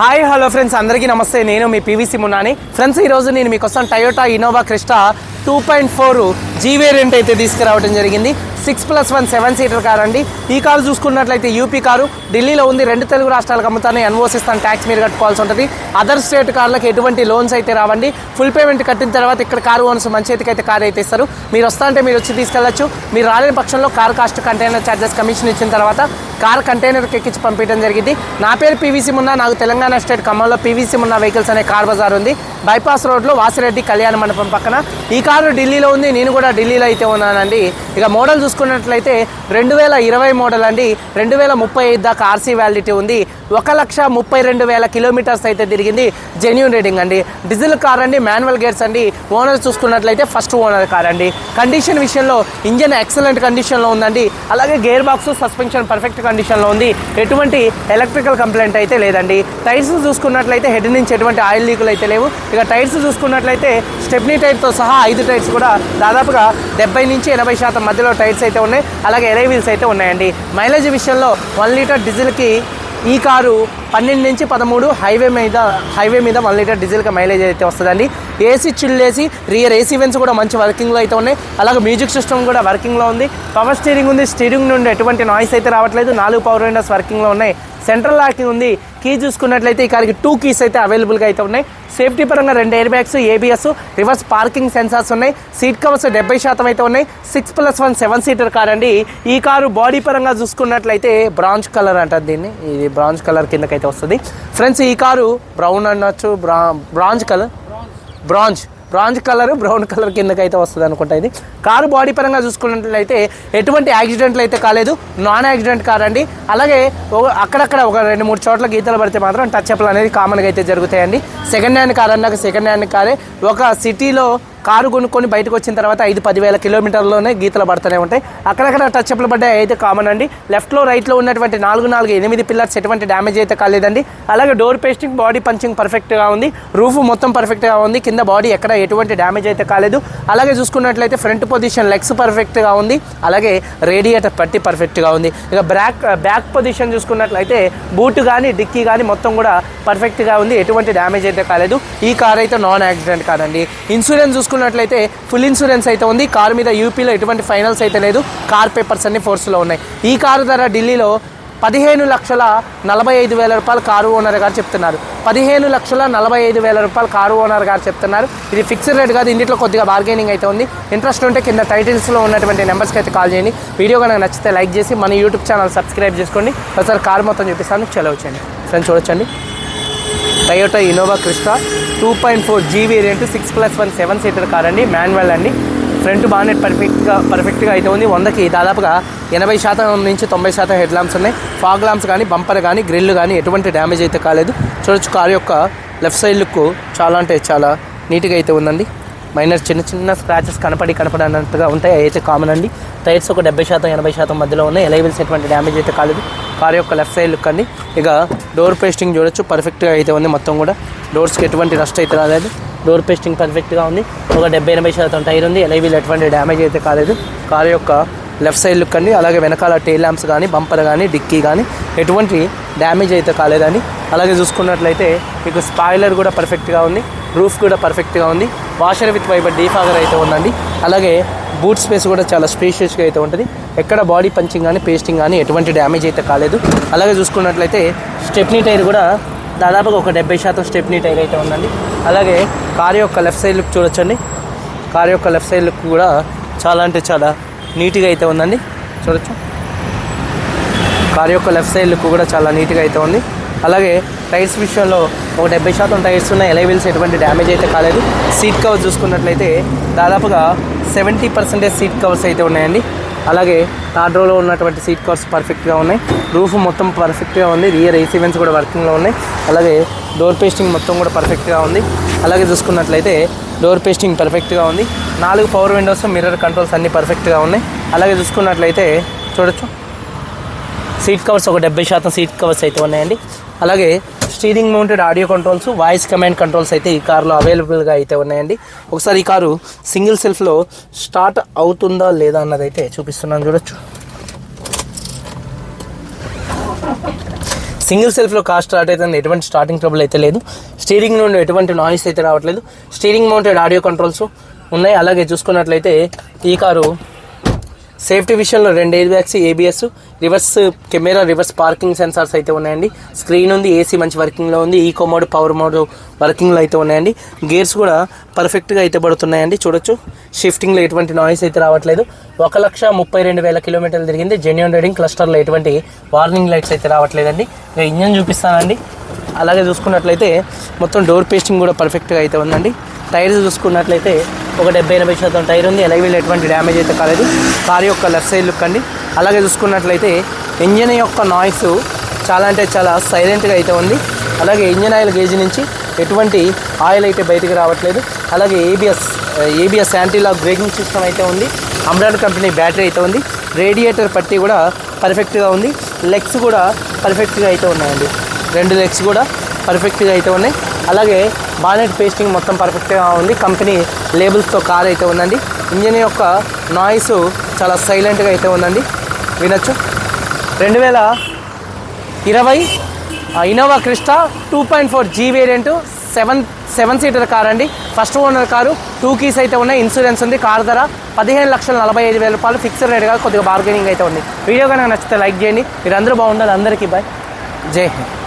Hi hello friends అందరికీ నమస్తే. నేను మీ పీవీసీ మున్నాని. ఫ్రెండ్స్ ఈరోజు నేను మీకోసం Toyota Innova Crysta two point four G variant అయితే తీసుకురావడం జరిగింది. Six plus one seven seater car అండి. ఈ కారు చూసుకున్నట్లయితే యూపీ కారు. ఢిల్లీలో ఉంది. రెండు తెలుగు రాష్ట్రాలకు అమ్ముతాను ఎన్ఓసి ఇస్తాను ట్యాక్స్ మీరు కట్టుకోవాల్సి ఉంటుంది. అదర్ స్టేట్ కార్లకు ఎటువంటి లోన్స్ అయితే రావండి. ఫుల్ పేమెంట్ కట్టిన తర్వాత ఇక్కడ కారు ఓనర్స్ మంచి చేతికి అయితే కార్ అయితే ఇస్తారు. మీరు వస్తా అంటే మీరు వచ్చి తీసుకెళ్ళొచ్చు మీరు రాలేని పక్షంలో car cost container charges commission ఇచ్చిన తర్వాత కార్ కంటైనర్కి ఎక్కించి పంపించడం జరిగింది. నా పేరు పీవీసీ మున్నా నాకు తెలంగాణ స్టేట్ ఖమ్మంలో పీవీసీ మున్నా వెహికల్స్ అనే కార్ బజార్ ఉంది. బైపాస్ రోడ్లో వాసిరెడ్డి కళ్యాణ మండపం పక్కన. ఈ కారు ఢిల్లీలో ఉంది నేను కూడా ఢిల్లీలో అయితే ఉన్నానండి. ఇక మోడల్ చూసుకున్నట్లయితే రెండు వేల ఇరవై మోడల్ అండి. రెండు వేల ముప్పై ఐదు దాకా ఆర్సీ వ్యాలిడిటీ ఉంది. ఒక లక్ష ముప్పై రెండు వేల కిలోమీటర్స్ అయితే తిరిగింది జెన్యున్ రీడింగ్ అండి. డీజిల్ కార్ అండి మాన్యువల్ గేర్స్ అండి. ఓనర్ చూసుకున్నట్లయితే ఫస్ట్ ఓనర్ కార్ అండి. కండిషన్ విషయంలో ఇంజన్ ఎక్సలెంట్ కండిషన్లో ఉందండి. అలాగే గేర్ బాక్స్ సస్పెన్షన్ పర్ఫెక్ట్ కండిషన్లో ఉంది. ఎటువంటి ఎలక్ట్రికల్ కంప్లైంట్ అయితే లేదండి. టైర్స్ చూసుకున్నట్లయితే హెడ్ నుంచి ఎటువంటి ఆయిల్ లీకులు అయితే లేవు. ఇక టైర్స్ చూసుకున్నట్లయితే స్టెప్నీ టైర్తో సహా ఐదు టైర్స్ కూడా దాదాపుగా డెబ్బై నుంచి ఎనభై శాతం మధ్యలో టైర్స్ అయితే ఉన్నాయి. అలాగే ఎలై వీల్స్ అయితే ఉన్నాయండి. మైలేజ్ విషయంలో వన్ లీటర్ డీజిల్కి ఈ కారు పన్నెండు నుంచి పదమూడు హైవే మీద హైవే మీద వన్ లీటర్ డీజిల్కి మైలేజ్ అయితే వస్తుందండి. AC chilled AC rear AC vents కూడా మంచి వర్కింగ్లో అయితే ఉన్నాయి. అలాగే మ్యూజిక్ సిస్టమ్ కూడా వర్కింగ్లో ఉంది. పవర్ స్టీరింగ్ ఉంది. స్టీరింగ్ నుండి ఎటువంటి నాయిస్ అయితే రావట్లేదు. నాలుగు పవర్ విండోస్ వర్కింగ్లో ఉన్నాయి. సెంట్రల్ లాకింగ్ ఉంది. కీ చూసుకున్నట్లయితే ఈ కార్కి టూ కీస్ అయితే అవైలబుల్గా అయితే ఉన్నాయి. సేఫ్టీ పరంగా రెండు air bags ABS reverse parking sensors ఉన్నాయి. సీట్ కవర్స్ డెబ్బై శాతం అయితే ఉన్నాయి. Six plus one seven seater car అండి. ఈ కారు బాడీ పరంగా చూసుకున్నట్లయితే బ్రాంజ్ కలర్ అంటారు దీన్ని. ఇది బ్రాంజ్ కలర్ కిందకైతే వస్తుంది. ఫ్రెండ్స్ ఈ కారు బ్రౌన్ అనొచ్చు. Bra bronze colour bronze. Bronze colour brown colour కిందకైతే వస్తుంది అనుకుంటా ఇది. కారు బాడీ పరంగా చూసుకున్నట్లయితే ఎటువంటి యాక్సిడెంట్లు అయితే కాలేదు. నాన్ యాక్సిడెంట్ కార్ అండి. అలాగే అక్కడక్కడ ఒక రెండు మూడు చోట్ల గీతలు పడితే మాత్రం టచ్ అప్లు అనేది కామన్గా అయితే జరుగుతాయండి. సెకండ్ హ్యాండ్ కార్ అన్నాక సెకండ్ హ్యాండ్ కారే. ఒక సిటీలో కారు కొనుక్కొని బయటకు వచ్చిన తర్వాత ఐదు పదివేల కిలోమీటర్లోనే గీతలు పడుతూనే ఉంటాయి. అక్కడక్కడ టచ్ అప్లు పడ్డాయి అయితే కామన్ అండి. లెఫ్ట్లో రైట్లో ఉన్నటువంటి నాలుగు నాలుగు ఎనిమిది పిల్లర్స్ ఎటువంటి డ్యామేజ్ అయితే కాలేదండి. అలాగే డోర్ పేస్టింగ్ బాడీ పంచింగ్ పర్ఫెక్ట్గా ఉంది. రూఫ్ మొత్తం పర్ఫెక్ట్గా ఉంది. కింద బాడీ ఎక్కడ ఎటువంటి డ్యామేజ్ అయితే కాలేదు. అలాగే చూసుకున్నట్లయితే ఫ్రంట్ పొజిషన్ లెగ్స్ పర్ఫెక్ట్గా ఉంది. అలాగే రేడియేటర్ పట్టి పర్ఫెక్ట్గా ఉంది. ఇక బ్యాక్ బ్యాక్ పొజిషన్ చూసుకున్నట్లయితే బూట్ కానీ డిక్కీ కానీ మొత్తం కూడా పర్ఫెక్ట్గా ఉంది. ఎటువంటి డ్యామేజ్ అయితే కాలేదు. ఈ కార్ అయితే నాన్ యాక్సిడెంట్ కాదండి ఇన్సూరెన్స్ చూసుకున్నట్లయితే ఫుల్ ఇన్సూరెన్స్ అయితే ఉంది. కారు మీద యూపీలో ఎటువంటి ఫైనల్స్ అయితే లేదు. కార్ పేపర్స్ అన్ని ఫోర్స్లో ఉన్నాయి. ఈ కారు ధర ఢిల్లీలో పదిహేను లక్షల నలభై ఐదు వేల రూపాయలు కారు ఓనర్ గారు చెప్తున్నారు. పదిహేను లక్షల నలభై ఐదు వేల రూపాయలు కారు ఓనర్ గారు చెప్తున్నారు. ఇది ఫిక్స్డ్ రేట్ కాదు. ఇంటిలో కొద్దిగా బార్గెనింగ్ అయితే ఉంది. ఇంట్రెస్ట్ ఉంటే కింద టైటిల్స్లో ఉన్నటువంటి నెంబర్స్కి అయితే కాల్ చేయండి. వీడియో కనుక నచ్చితే లైక్ చేసి మన యూట్యూబ్ ఛానల్ సబ్స్క్రైబ్ చేసుకోండి. ఒకసారి కారు మొత్తం చూపిస్తాను. చలవచ్చండి ఫ్రెండ్స్ చూడొచ్చండి. Toyota Innova Crysta two point four G variant six plus one seven seater car అండి మాన్యువల్ అండి. ఫ్రంట్ బానెట్ పర్ఫెక్ట్గా పర్ఫెక్ట్గా అయితే ఉంది. వందకి దాదాపుగా ఎనభై శాతం నుంచి తొంభై శాతం హెడ్ ల్యాంప్స్ ఉన్నాయి. ఫాగ్ ల్యాంప్స్ కానీ బంపర్ కానీ గ్రిల్ కానీ ఎటువంటి డ్యామేజ్ అయితే కాలేదు. చూడొచ్చు కార్ యొక్క లెఫ్ట్ సైడ్ లుక్ చాలా అంటే చాలా నీట్గా అయితే ఉందండి. మైనర్ చిన్న చిన్న స్క్రాచెస్ కనపడి కనపడనట్టుగా ఉంటాయి. అవి అయితే కామన్ అండి. టైర్స్ ఒక డెబ్బై శాతం ఎనభై శాతం మధ్యలో ఉన్నాయి. ఎలైవెల్స్ ఎటువంటి డ్యామేజ్ అయితే కాలేదు. కార్ యొక్క లెఫ్ట్ సైడ్ లుక్ అండి. ఇక డోర్ పేస్టింగ్ చూడొచ్చు. పర్ఫెక్ట్గా అయితే ఉంది మొత్తం కూడా. డోర్స్కి ఎటువంటి రస్ట్ అయితే రాలేదు. డోర్ పేస్టింగ్ పర్ఫెక్ట్గా ఉంది. ఒక డెబ్బై ఎనభై శాతం టైర్ ఉంది. ఎలైవీల్ ఎటువంటి డ్యామేజ్ అయితే కాలేదు. కార్ యొక్క లెఫ్ట్ సైడ్ లుక్ అండి. అలాగే వెనకాల టైల్ ల్యాంప్స్ కానీ బంపర్ కానీ డిక్కీ కానీ ఎటువంటి డ్యామేజ్ అయితే కాలేదండి. అలాగే చూసుకున్నట్లయితే మీకు స్పాయిలర్ కూడా పర్ఫెక్ట్గా ఉంది. రూఫ్ కూడా పర్ఫెక్ట్గా ఉంది. వాషర్ విత్ వైబర్ డీఫాగర్ అయితే ఉందండి. అలాగే బూట్ స్పేస్ కూడా చాలా స్పేషియస్గా అయితే ఉంటుంది. ఎక్కడ బాడీ పంచింగ్ కానీ పేస్టింగ్ కానీ ఎటువంటి డ్యామేజ్ అయితే కాలేదు. అలాగే చూసుకున్నట్లయితే స్టెప్నీ టైర్ కూడా దాదాపుగా ఒక డెబ్బై శాతం స్టెప్నీ టైర్ అయితే ఉందండి. అలాగే కార్ యొక్క లెఫ్ట్ సైడ్ లుక్ చూడొచ్చండి. కార్ యొక్క లెఫ్ట్ సైడ్ లుక్ కూడా చాలా అంటే చాలా నీట్గా అయితే ఉందండి. చూడొచ్చు. కార్ యొక్క లెఫ్ట్ సైడ్ లుక్ కూడా చాలా నీట్గా అయితే ఉంది. అలాగే టైర్స్ విషయంలో ఒక డెబ్బై శాతం టైర్స్ ఉన్నాయి ఎలైవిల్స్ ఎటువంటి డ్యామేజ్ అయితే కాలేదు. సీట్ కవర్ చూసుకున్నట్లయితే దాదాపుగా సెవెంటీ పర్సెంటేజ్ సీట్ కవర్స్ అయితే ఉన్నాయండి. అలాగే థర్డ్ రోలో ఉన్నటువంటి సీట్ కవర్స్ పర్ఫెక్ట్గా ఉన్నాయి. రూఫ్ మొత్తం పర్ఫెక్ట్గా ఉంది. రియర్ ఏసీ వెన్స్ కూడా వర్కింగ్లో ఉన్నాయి. అలాగే డోర్ పేస్టింగ్ మొత్తం కూడా పర్ఫెక్ట్గా ఉంది. అలాగే చూసుకున్నట్లయితే డోర్ పేస్టింగ్ పర్ఫెక్ట్గా ఉంది. నాలుగు పవర్ విండోస్ మిర్రర్ కంట్రోల్స్ అన్నీ పర్ఫెక్ట్గా ఉన్నాయి. అలాగే చూసుకున్నట్లయితే చూడొచ్చు. సీట్ కవర్స్ ఒక డెబ్బై శాతం సీట్ కవర్స్ అయితే ఉన్నాయండి. అలాగే steering mounted audio controls voice command controls అయితే ఈ కార్లో అవైలబుల్గా అయితే ఉన్నాయండి. ఒకసారి ఈ కారు సింగిల్ సెల్ఫ్లో స్టార్ట్ అవుతుందా లేదా అన్నది అయితే చూపిస్తున్నాను చూడొచ్చు. సింగిల్ సెల్ఫ్లో కార్ స్టార్ట్ అవుతుంది ఎటువంటి స్టార్టింగ్ ట్రబుల్ అయితే లేదు. స్టీరింగ్ నుండి ఎటువంటి నాయిస్ అయితే రావట్లేదు. స్టీరింగ్ మౌంటెడ్ ఆడియో కంట్రోల్స్ ఉన్నాయి. అలాగే చూసుకున్నట్లయితే ఈ కారు సేఫ్టీ విషయంలో రెండు air bags ABS reverse camera reverse parking sensors అయితే ఉన్నాయండి. స్క్రీన్ ఉంది ఏసీ మంచి వర్కింగ్లో ఉంది ఈకో మోడ్ పవర్ మోడ్ వర్కింగ్లో అయితే ఉన్నాయండి. గేర్స్ కూడా పర్ఫెక్ట్గా అయితే పడుతున్నాయండి. చూడొచ్చు. షిఫ్టింగ్లో ఎటువంటి నాయిస్ అయితే రావట్లేదు. ఒక లక్ష ముప్పై రెండు వేల కిలోమీటర్లు తిరిగింది. జెన్యున్ రైడింగ్ క్లస్టర్లో ఎటువంటి వార్నింగ్ లైట్స్ అయితే రావట్లేదండి. ఇక ఇంజన్ చూపిస్తానండి. అలాగే చూసుకున్నట్లయితే మొత్తం డోర్ పేస్టింగ్ కూడా పర్ఫెక్ట్గా అయితే ఉందండి. టైర్స్ చూసుకున్నట్లయితే ఒక డెబ్బై ఎనభై శాతం టైర్ ఉంది. ఎలా వీళ్ళు ఎటువంటి డ్యామేజ్ అయితే కాలేదు. కార్ యొక్క లెఫ్ట్ సైడ్ లుక్ అండి. అలాగే చూసుకున్నట్లయితే ఇంజన్ యొక్క నాయిస్ చాలా అంటే చాలా సైలెంట్గా అయితే ఉంది. అలాగే ఇంజన్ ఆయిల్ గేజ్ నుంచి ఎటువంటి ఆయిల్ అయితే బయటికి రావట్లేదు. అలాగే ABS ABS antilock braking system అయితే ఉంది. అమ్రాన్ కంపెనీ బ్యాటరీ అయితే ఉంది. రేడియేటర్ పట్టి కూడా పర్ఫెక్ట్గా ఉంది. లెగ్స్ కూడా పర్ఫెక్ట్గా అయితే ఉన్నాయండి. రెండు లెగ్స్ కూడా పర్ఫెక్ట్గా అయితే ఉన్నాయి. అలాగే బానెట్ పేస్టింగ్ మొత్తం పర్ఫెక్ట్గా ఉంది. కంపెనీ లేబుల్స్తో కార్ అయితే ఉందండి. ఇంజిన్ యొక్క నాయిస్ చాలా సైలెంట్గా అయితే ఉందండి. వినొచ్చు. రెండు వేల ఇరవై Innova Crysta two point four G variant seven seven seater car అండి. First owner car two keys అయితే ఉన్నాయి. ఇన్సూరెన్స్ ఉంది. కార్ ధర పదిహేను లక్షల నలభై ఐదు వేల రూపాయలు. ఫిక్స్డ్ రేట్ కాదు. కొద్దిగా బార్గెనింగ్ అయితే ఉంది. వీడియో కనుక నచ్చితే లైక్ చేయండి. మీరు అందరూ బాగుండాలి. అందరికీ బాయ్. జై హింద్.